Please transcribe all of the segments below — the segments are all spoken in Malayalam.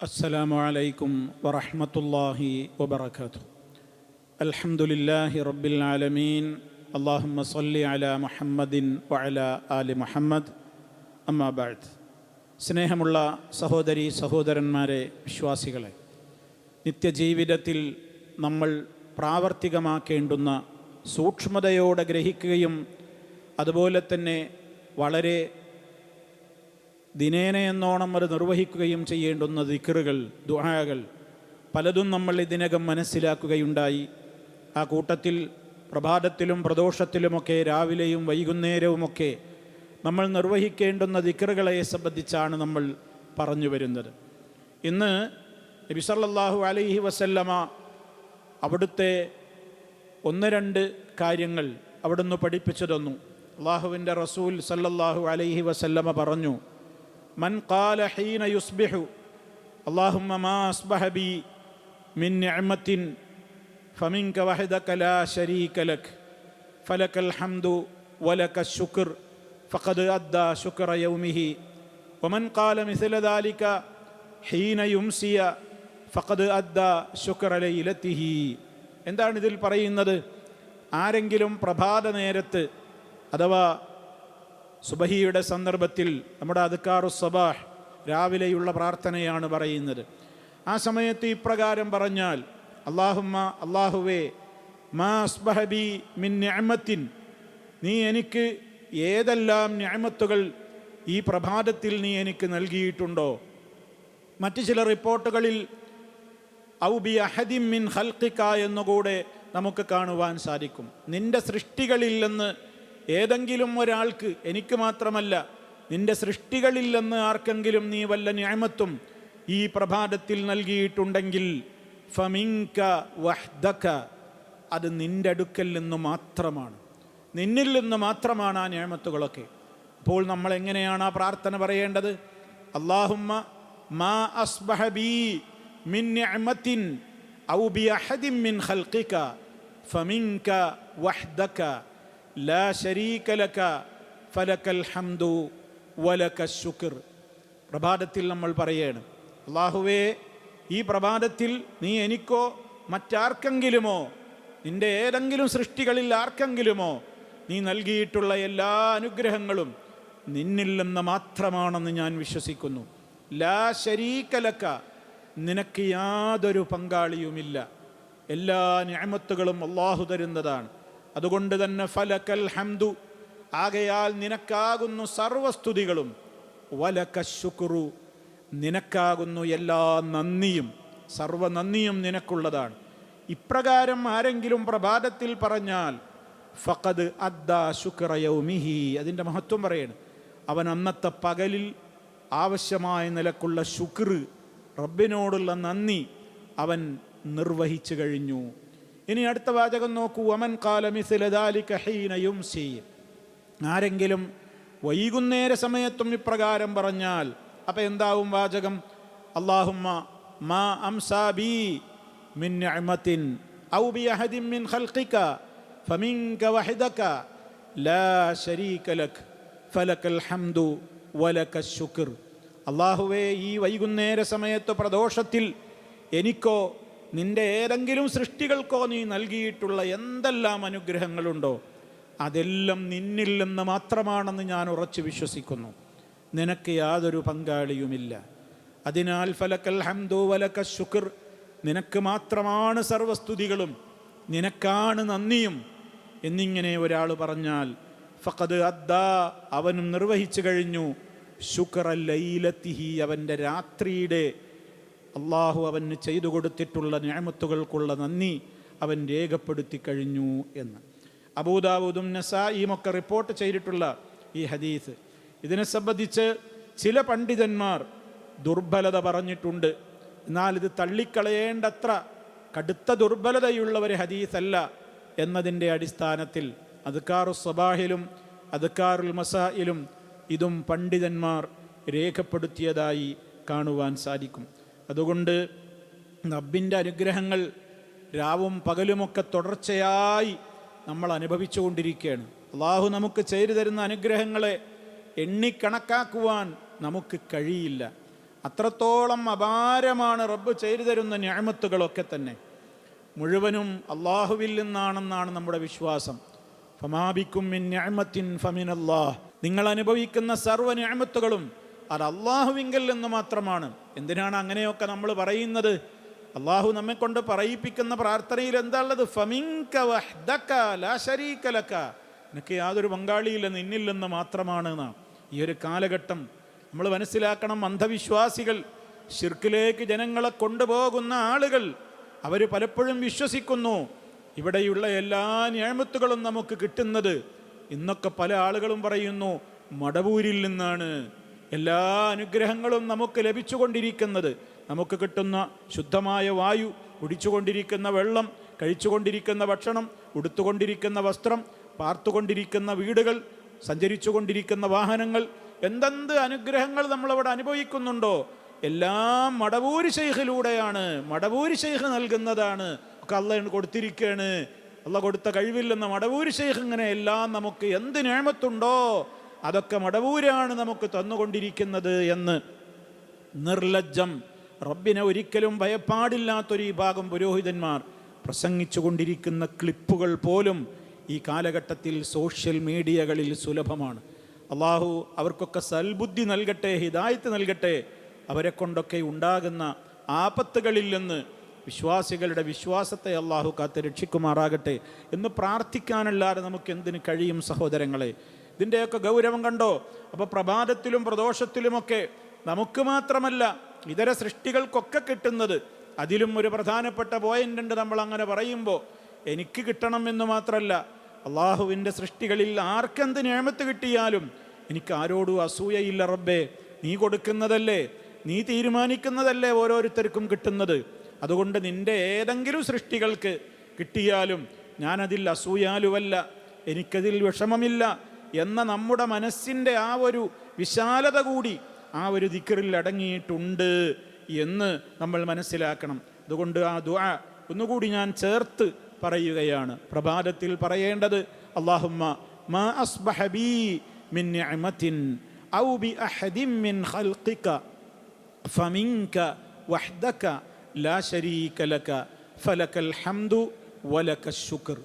السلام عليكم ورحمة الله وبركاته الحمد لله رب العالمين اللهم صل على محمد وعلى آل محمد أما بعد സ്നേഹമുള്ള സഹോദരി സഹോദരന്മാരെ വിശ്വാസികളെ നിത്യജീവിതത്തിൽ നമ്മൾ പ്രാവർത്തികമാക്കേണ്ടുന്ന സൂക്ഷ്മതയോടെ ഗ്രഹിക്കുകയും അതുപോലെ തന്നെ വളരെ ദിനേന എന്നോണം അത് നിർവഹിക്കുകയും ചെയ്യേണ്ടുന്ന ദിക്കറുകൾ ദുഹാകൾ പലതും നമ്മൾ ഇതിനകം മനസ്സിലാക്കുകയുണ്ടായി. ആ കൂട്ടത്തിൽ പ്രഭാതത്തിലും പ്രദോഷത്തിലുമൊക്കെ രാവിലെയും വൈകുന്നേരവുമൊക്കെ നമ്മൾ നിർവഹിക്കേണ്ടുന്ന ദിക്കറുകളെ സംബന്ധിച്ചാണ് നമ്മൾ പറഞ്ഞു വരുന്നത്. ഇന്ന് നബിസല്ലാഹു അലൈഹി വസല്ലമ അവിടുത്തെ ഒന്ന് രണ്ട് കാര്യങ്ങൾ അവിടുന്ന് പഠിപ്പിച്ചു തന്നു. അള്ളാഹുവിന്റെ റസൂൽ സല്ലല്ലാഹു അലൈഹി വസല്ലമ പറഞ്ഞു من قال حين يصبح اللهم ما أصبح بي من نعمة فمنك وحدك لا شريك لك فلك الحمد ولك الشكر فقد أدى شكر يومه ومن قال مثل ذلك حين يمسي فقد أدى شكر ليلته എന്താണ് ഇതിൽ പറയുന്നത് ആരെങ്കിലും പ്രഭാത നേരത്ത് അഥവാ സുബഹിയുടെ സന്ദർഭത്തിൽ നമ്മുടെ അദ്ക്കാറു സബാഹ് രാവിലെയുള്ള പ്രാർത്ഥനയാണ് പറയുന്നത്. ആ സമയത്ത് ഇപ്രകാരം പറഞ്ഞാൽ അള്ളാഹുമ്മ അള്ളാഹുവേ മാസ്ബഹബി മിൻ ഞാമത്തിൻ നീ എനിക്ക് ഏതെല്ലാം ഞാമത്തുകൾ ഈ പ്രഭാതത്തിൽ നീ എനിക്ക് നൽകിയിട്ടുണ്ടോ? മറ്റു ചില റിപ്പോർട്ടുകളിൽ ഔബി അഹദിം മിൻ ഹൽക്കിക്ക എന്നുകൂടെ നമുക്ക് കാണുവാൻ സാധിക്കും. നിന്റെ സൃഷ്ടികളിൽ നിന്ന് ഏതെങ്കിലും ഒരാൾക്ക് എനിക്ക് മാത്രമല്ല നിന്റെ സൃഷ്ടികളില്ലെന്ന് ആർക്കെങ്കിലും നീ വല്ല ന്യായമത്തും ഈ പ്രഭാതത്തിൽ നൽകിയിട്ടുണ്ടെങ്കിൽ ഫമിങ്ക വഹ്ദക അത് നിന്റെ അടുക്കൽ നിന്ന് മാത്രമാണ്. നിന്നിൽ നിന്ന് മാത്രമാണ് ആ ന്യാമത്തുകളൊക്കെ അപ്പോൾ നമ്മൾ എങ്ങനെയാണ് ആ പ്രാർത്ഥന പറയേണ്ടത്? അള്ളാഹുമ്മ മാ അസ്ബഹ ബി മിൻ ഔ ബി മിൻ ഖൽഖിക ഫമിൻക വഹ്ദക ലാ ശരീക ലക ഫലക്കൽ ഹംദു വലക ശുക്ർ. പ്രഭാതത്തിൽ നമ്മൾ പറയണം അള്ളാഹുവേ ഈ പ്രഭാതത്തിൽ നീ എനിക്കോ മറ്റാർക്കെങ്കിലുമോ നിന്റെ ഏതെങ്കിലും സൃഷ്ടികളിൽ ആർക്കെങ്കിലുമോ നീ നൽകിയിട്ടുള്ള എല്ലാ അനുഗ്രഹങ്ങളും നിന്നിൽ നിന്ന് മാത്രമാണെന്ന് ഞാൻ വിശ്വസിക്കുന്നു. ലാ ശരീക്കലക്ക നിനക്ക് യാതൊരു പങ്കാളിയുമില്ല. എല്ലാ ഞാമത്തുകളും അള്ളാഹു തരുന്നതാണ്. അതുകൊണ്ട് തന്നെ ഫലക്കൽ ഹംദു. ആകയാൽ നിനക്കാകുന്നു സർവസ്തുതികളും. വലക്ക ശുക്രു. നിനക്കാകുന്നു എല്ലാ നന്ദിയും. സർവ നന്ദിയും നിനക്കുള്ളതാണ്. ഇപ്രകാരം ആരെങ്കിലും പ്രഭാതത്തിൽ പറഞ്ഞാൽ ഫഖദ് അദ്ദാ ശുക്രയൗമിഹി അതിന്റെ മഹത്വം പറയണം. അവൻ അന്നത്തെ പകലിൽ ആവശ്യമായ നിലക്കുള്ള ശുക്ർ റബ്ബിനോടുള്ള നന്ദി അവൻ നിർവഹിച്ചു കഴിഞ്ഞു. ഇനി അടുത്ത വാചകം നോക്കൂ. കാലമിസിലദാലിക്കഹീനയും ചെയ്യും ആരെങ്കിലും വൈകുന്നേര സമയത്തും ഇപ്രകാരം പറഞ്ഞാൽ അപ്പം എന്താവും വാചകം? അള്ളാഹുമ്മ മാ അംസാബി മിൻ അഹ്മത്തിൻ ഔ ബി അഹദിൻ മിൻ ഖൽഖിക ഫമിൻക വഹദക ലാ ശരീക ലക് ഫലക്കൽ ഹംദു വലക ശുക്ർ. അള്ളാഹുവേ ഈ വൈകുന്നേര സമയത്ത് പ്രദോഷത്തിൽ എനിക്കോ നിന്റെ ഏതെങ്കിലും സൃഷ്ടികൾക്കോ നീ നൽകിയിട്ടുള്ള എന്തെല്ലാം അനുഗ്രഹങ്ങളുണ്ടോ അതെല്ലാം നിന്നിൽ നിന്ന് മാത്രമാണെന്ന് ഞാൻ ഉറച്ചു വിശ്വസിക്കുന്നു. നിനക്ക് യാതൊരു പങ്കാളിയുമില്ല. അതിനാൽ ഫലക്കൽ ഹംദു വലക ശുക്ർ. നിനക്ക് മാത്രമാണ് സർവസ്തുതികളും. നിനക്കാണ് നന്ദിയും. എന്നിങ്ങനെ ഒരാൾ പറഞ്ഞാൽ ഫഖദ് അദ്ദാ. അവനും നിർവഹിച്ചു കഴിഞ്ഞു. ശുക്ര ലൈലത്തിഹി അവന്റെ രാത്രിയുടെ അള്ളാഹു അവന് ചെയ്തു കൊടുത്തിട്ടുള്ള ഞാമത്തുകൾക്കുള്ള നന്ദി അവൻ രേഖപ്പെടുത്തി കഴിഞ്ഞു എന്ന്. അബൂദാവൂദും നസായിയുമൊക്കെ റിപ്പോർട്ട് ചെയ്തിട്ടുള്ള ഈ ഹദീസ്. ഇതിനെ സംബന്ധിച്ച് ചില പണ്ഡിതന്മാർ ദുർബലത പറഞ്ഞിട്ടുണ്ട്. എന്നാൽ ഇത് തള്ളിക്കളയേണ്ടത്ര കടുത്ത ദുർബലതയുള്ള ഒരു ഹദീസല്ല എന്നതിന്റെ അടിസ്ഥാനത്തിൽ അദ്ക്കാറു സബാഹിലും അദ്ക്കാറുൽ മസായിലും ഇതും പണ്ഡിതന്മാർ രേഖപ്പെടുത്തിയതായി കാണുവാൻ സാധിക്കും. അതുകൊണ്ട് റബ്ബിന്റെ അനുഗ്രഹങ്ങൾ രാവും പകലുമൊക്കെ തുടർച്ചയായി നമ്മൾ അനുഭവിച്ചുകൊണ്ടിരിക്കുകയാണ്. അള്ളാഹു നമുക്ക് ചെയ്തു തരുന്ന അനുഗ്രഹങ്ങളെ എണ്ണിക്കണക്കാക്കുവാൻ നമുക്ക് കഴിയില്ല. അത്രത്തോളം അപാരമാണ് റബ്ബ് ചെയ്തു തരുന്ന ഞാമത്തുകളൊക്കെ തന്നെ. മുഴുവനും അള്ളാഹുവിൽ നിന്നാണെന്നാണ് നമ്മുടെ വിശ്വാസം. ഫമാബിക്കും മിൻ നിഅമത്തിൻ ഫമിനല്ലാഹ്. നിങ്ങൾ അനുഭവിക്കുന്ന സർവ ഞാമത്തുകളും അത് അള്ളാഹുവിങ്കൽ എന്ന് മാത്രമാണ്. എന്തിനാണ് അങ്ങനെയൊക്കെ നമ്മൾ പറയുന്നത്? അള്ളാഹു നമ്മെ കൊണ്ട് പറയിപ്പിക്കുന്ന പ്രാർത്ഥനയിൽ എന്താ ഉള്ളത്? ഫമിങ്ക വഹ്ദക ലാ ശരീക ലക. നിനക്ക് യാതൊരു പങ്കാളിയില്ല നിന്നില്ലെന്ന് മാത്രമാണ്. ഈ ഒരു കാലഘട്ടം നമ്മൾ മനസ്സിലാക്കണം അന്ധവിശ്വാസികൾ ഷിർക്കിലേക്ക് ജനങ്ങളെ കൊണ്ടുപോകുന്ന ആളുകൾ അവർ പലപ്പോഴും വിശ്വസിക്കുന്നു ഇവിടെയുള്ള എല്ലാ ഞാമത്തുകളും നമുക്ക് കിട്ടുന്നത്. ഇന്നൊക്കെ പല ആളുകളും പറയുന്നു മടവൂരിൽ നിന്നാണ്. എല്ലാ അനുഗ്രഹങ്ങളും നമുക്ക് ലഭിച്ചുകൊണ്ടിരിക്കുന്നത്. നമുക്ക് കിട്ടുന്ന ശുദ്ധമായ വായു കുടിച്ചുകൊണ്ടിരിക്കുന്ന വെള്ളം കഴിച്ചുകൊണ്ടിരിക്കുന്ന ഭക്ഷണം ഉടുത്തുകൊണ്ടിരിക്കുന്ന വസ്ത്രം പാർത്തുകൊണ്ടിരിക്കുന്ന വീടുകൾ സഞ്ചരിച്ചുകൊണ്ടിരിക്കുന്ന വാഹനങ്ങൾ എന്തെന്ത് അനുഗ്രഹങ്ങൾ നമ്മളവിടെ അനുഭവിക്കുന്നുണ്ടോ? എല്ലാം മടവൂര് ശൈഖിലൂടെയാണ് മടവൂരി ശൈഖ് നൽകുന്നതാണ്. ഒക്കെ അല്ല കൊടുത്തിരിക്കുകയാണ് അള്ള കൊടുത്ത കഴിവില്ലെന്ന് മടവൂരി ശൈഖ് ഇങ്ങനെ എല്ലാം നമുക്ക് എന്ത് നേമത്തുണ്ടോ? അതൊക്കെ മടവൂരാണ് നമുക്ക് തന്നുകൊണ്ടിരിക്കുന്നത് എന്ന്. നിർലജ്ജം. റബ്ബിനെ ഒരിക്കലും ഭയപ്പാടില്ലാത്തൊരു വിഭാഗം ഭാഗം പുരോഹിതന്മാർ പ്രസംഗിച്ചു കൊണ്ടിരിക്കുന്ന ക്ലിപ്പുകൾ പോലും ഈ കാലഘട്ടത്തിൽ സോഷ്യൽ മീഡിയകളിൽ സുലഭമാണ്. അള്ളാഹു അവർക്കൊക്കെ സൽബുദ്ധി നൽകട്ടെ ഹിദായത്ത് നൽകട്ടെ അവരെ കൊണ്ടൊക്കെ ഉണ്ടാകുന്ന ആപത്തുകളിൽ നിന്ന് വിശ്വാസികളുടെ വിശ്വാസത്തെ അള്ളാഹു കാത്ത് രക്ഷിക്കുമാറാകട്ടെ എന്ന് പ്രാർത്ഥിക്കാനല്ലാതെ നമുക്ക് എന്തിന് കഴിയും സഹോദരങ്ങളെ? ഇതിന്റെയൊക്കെ ഗൗരവം കണ്ടോ? അപ്പോൾ പ്രഭാതത്തിലും പ്രദോഷത്തിലുമൊക്കെ നമുക്ക് മാത്രമല്ല ഇതര സൃഷ്ടികൾക്കൊക്കെ കിട്ടുന്നത്. അതിലും ഒരു പ്രധാനപ്പെട്ട പോയിന്റ് ഉണ്ട് നമ്മൾ അങ്ങനെ പറയുമ്പോൾ എനിക്ക് കിട്ടണം എന്ന് മാത്രമല്ല അള്ളാഹുവിന്റെ സൃഷ്ടികളിൽ ആർക്കെന്ത് നിയമത്ത് കിട്ടിയാലും എനിക്ക് ആരോടും അസൂയയില്ല റബ്ബേ. നീ കൊടുക്കുന്നതല്ലേ നീ തീരുമാനിക്കുന്നതല്ലേ ഓരോരുത്തർക്കും കിട്ടുന്നത്. അതുകൊണ്ട് നിന്റെ ഏതെങ്കിലും സൃഷ്ടികൾക്ക് കിട്ടിയാലും ഞാനതിൽ അസൂയാലുവല്ല എനിക്കതിൽ വിഷമമില്ല. എന്ന നമ്മുടെ മനസ്സിന്റെ ആ ഒരു വിശാലത കൂടി ആ ഒരു ദിക്കറിൽ അടങ്ങിയിട്ടുണ്ട് എന്ന് നമ്മൾ മനസ്സിലാക്കണം. അതുകൊണ്ട് ആ ദുആ ഒന്നുകൂടി ഞാൻ ചേർത്ത് പറയുകയാണ്. പ്രഭാതത്തിൽ പറയേണ്ടത് അള്ളാഹുമ്മ മാ അസ്ബഹ ബി ഔ ബി അഹദിൻ മിൻ ഖൽഖിക വഹ്ദക ലാ ശരീക ലക ഫലകൽ ഹംദു വലക ശുക്ർ.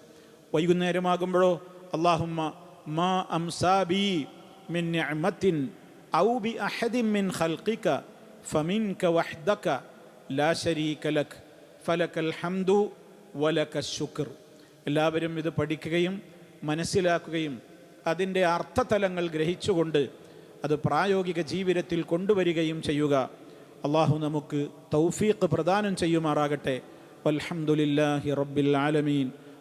വൈകുന്നേരമാകുമ്പോഴോ അള്ളാഹുമ്മ മാ അംസാബി മിൻ നിഅമത്തിൻ ഔ ബി അഹദിൻ മിൻ ഖൽഖിക ഫമിൻക വഹ്ദക ലാ ശരീക ലക് ഫലകൽ ഹംദു വലക ശുക്ർ. എല്ലാവരും ഇത് പഠിക്കുകയും മനസ്സിലാക്കുകയും അതിന്റെ അർത്ഥതലങ്ങൾ ഗ്രഹിച്ചുകൊണ്ട് അത് പ്രായോഗിക ജീവിതത്തിൽ കൊണ്ടുവരികയും ചെയ്യുക. അള്ളാഹു നമുക്ക് തൗഫീഖ് പ്രദാനം ചെയ്യുമാറാകട്ടെ. വൽഹംദുലില്ലാഹി റബ്ബിൽ ആലമീൻ.